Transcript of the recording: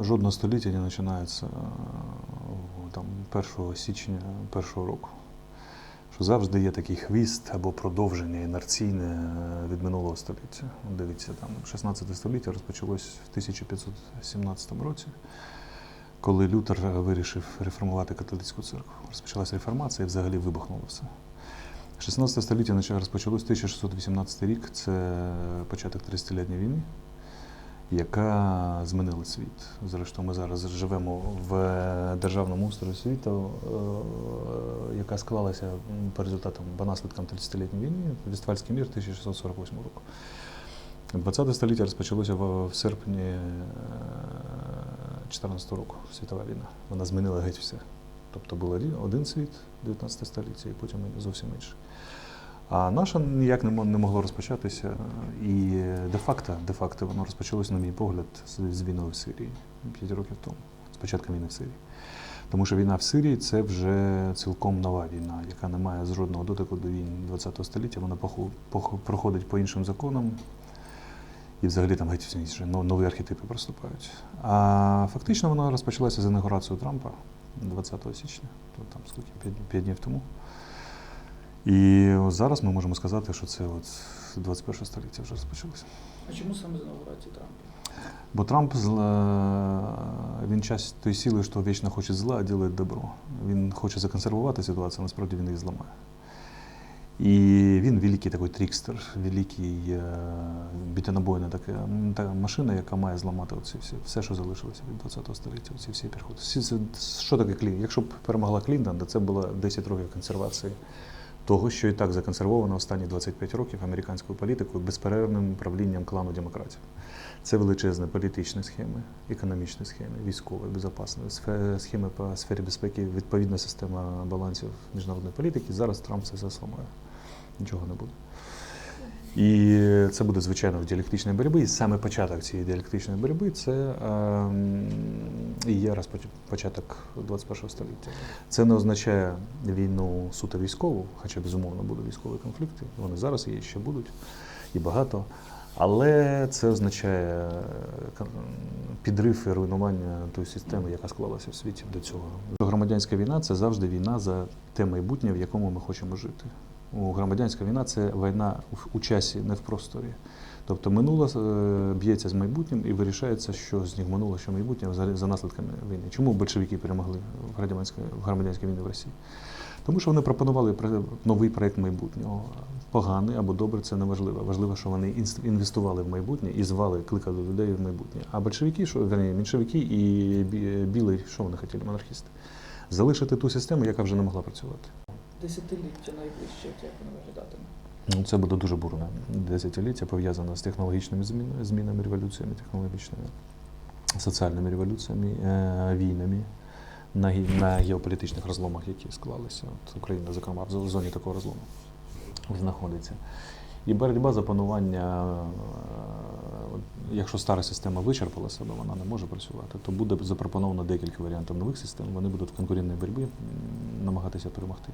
Жодного століття не починається е, там, 1 січня першого року. Що завжди є такий хвіст або продовження інерційне е, від минулого століття. Дивіться, там 16 століття розпочалось в 1517 році, коли Лютер вирішив реформувати католицьку церкву. Розпочалася реформація і взагалі вибухнуло все. 16 століття розпочалось 1618 рік, це початок 30-літньої війни, яка змінила світ. Зрештою, ми зараз живемо в державному устрої світу, е, яка склалася по результатам по наслідкам 30-літньої війни, Вестфальський мір 1648 року. 20 століття розпочалося в серпні 14 року світова війна. Вона змінила геть все. Тобто був один світ 19 століття і потім зовсім інший. А наша ніяк не могло розпочатися. І де-факто, де-факто воно розпочалося, на мій погляд, з, війною в Сирії 5 років тому, з початку війни в Сирії. Тому що війна в Сирії це вже цілком нова війна, яка не має жодного дотику до війн ХХ століття. Вона проходить по іншим законам. І взагалі там геть всі нові архетипи проступають. А фактично вона розпочалася з інаугурацією Трампа 20 січня, то там скільки, 5, 5 днів тому. І ось зараз ми можемо сказати, що це от 21 століття вже розпочалося. А чому саме з інаугурації Трампа? Бо Трамп зла, він часть тої сили, що вічно хоче зла, а робить добро. Він хоче законсервувати ситуацію, а насправді він її зламає. І він великий такий трікстер, великий е, бітонабойна така м, машина, яка має зламати оці всі, все, що залишилося від 20 століття, оці всі. Всі що таке Клінтон? Якщо б перемогла Клінтон, то це було 10 років консервації того, що і так законсервовано останні 25 років американською політикою безперервним правлінням клану демократів. Це величезні політичні схеми, економічні схеми, військові, безпечні, схеми по сфері безпеки, відповідна система балансів міжнародної політики. Зараз Трамп це все зламає. Нічого не буде. І це буде, звичайно, в діалектичній боротьбі. І саме початок цієї діалектичної боротьби це ем, і є початок 21 століття. Це не означає війну суто військову, хоча безумовно будуть військові конфлікти. Вони зараз є, ще будуть, і багато. Але це означає е, підрив і руйнування тої системи, яка склалася в світі до цього. Громадянська війна це завжди війна за те майбутнє, в якому ми хочемо жити. У громадянська війна це війна у часі, не в просторі. Тобто минуле е, б'ється з майбутнім і вирішається, що з них минуло, що майбутнє за наслідками війни. Чому большевики перемогли в громадянській війні в Росії? Тому що вони пропонували новий проект майбутнього. Поганий або добрий це не важливо. Важливо, що вони інвестували в майбутнє і звали, кликали людей в майбутнє. А большевики, що верні, меншевики і бі- білий, що вони хотіли, монархісти? Залишити ту систему, яка вже не могла працювати. Десятиліття найближче, як воно виглядатиме. Ну, це буде дуже бурне десятиліття, пов'язане з технологічними змінами, змінами, революціями технологічними, соціальними революціями, е, війнами на, на геополітичних розломах, які склалися. От Україна, зокрема, в зоні такого розлому знаходиться. І боротьба за панування, е, якщо стара система вичерпала себе, вона не може працювати, то буде запропоновано декілька варіантів нових систем. Вони будуть в конкурентній боротьбі намагатися перемогти.